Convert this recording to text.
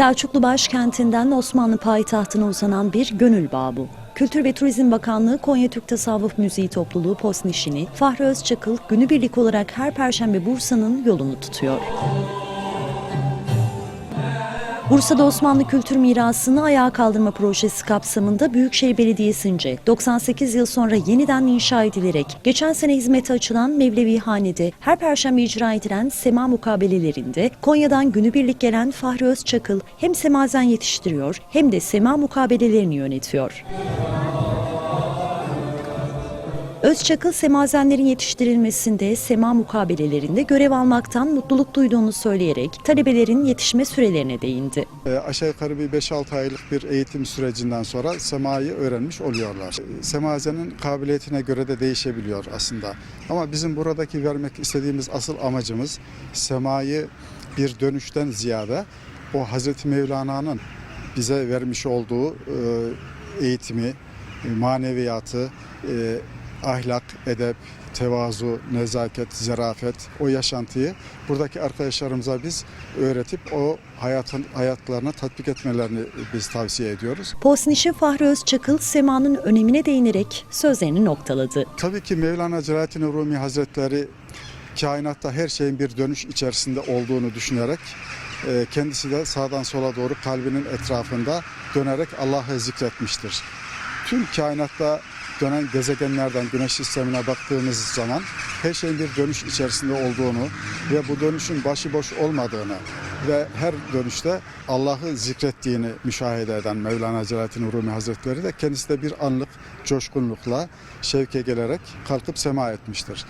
Selçuklu başkentinden Osmanlı payitahtına uzanan bir gönül bağı bu. Kültür ve Turizm Bakanlığı Konya Türk Tasavvuf Müziği Topluluğu Posnişini, Fahri Özçakıl günübirlik olarak her perşembe Bursa'nın yolunu tutuyor. Bursa'da Osmanlı kültür mirasını ayağa kaldırma projesi kapsamında Büyükşehir Belediyesi'nce 98 yıl sonra yeniden inşa edilerek geçen sene hizmete açılan Mevlevihane'de her perşembe icra edilen sema mukabelelerinde Konya'dan günübirlik gelen Fahri Özçakıl hem semazen yetiştiriyor hem de sema mukabelelerini yönetiyor. Özçakıl semazenlerin yetiştirilmesinde, sema mukabelelerinde görev almaktan mutluluk duyduğunu söyleyerek talebelerin yetişme sürelerine değindi. E, aşağı yukarı bir 5-6 aylık bir eğitim sürecinden sonra semayı öğrenmiş oluyorlar. E, Semazenin kabiliyetine göre de değişebiliyor aslında. Ama bizim buradaki vermek istediğimiz asıl amacımız semayı bir dönüşten ziyade o Hazreti Mevlana'nın bize vermiş olduğu e, eğitimi, e, maneviyatı, e, ahlak, edep, tevazu, nezaket, zarafet, o yaşantıyı buradaki arkadaşlarımıza biz öğretip o hayatın hayatlarına tatbik etmelerini biz tavsiye ediyoruz. Posniş'in Fahri Özçakıl semanın önemine değinerek sözlerini noktaladı. Tabii ki Mevlana Celaleddin Rumi Hazretleri kainatta her şeyin bir dönüş içerisinde olduğunu düşünerek e, kendisi de sağdan sola doğru kalbinin etrafında dönerek Allah'ı zikretmiştir. Tüm kainatta dönen gezegenlerden güneş sistemine baktığımız zaman her şeyin bir dönüş içerisinde olduğunu ve bu dönüşün başıboş olmadığını ve her dönüşte Allah'ı zikrettiğini müşahede eden Mevlana Celaleddin Rumi Hazretleri de kendisi de bir anlık coşkunlukla şevke gelerek kalkıp sema etmiştir.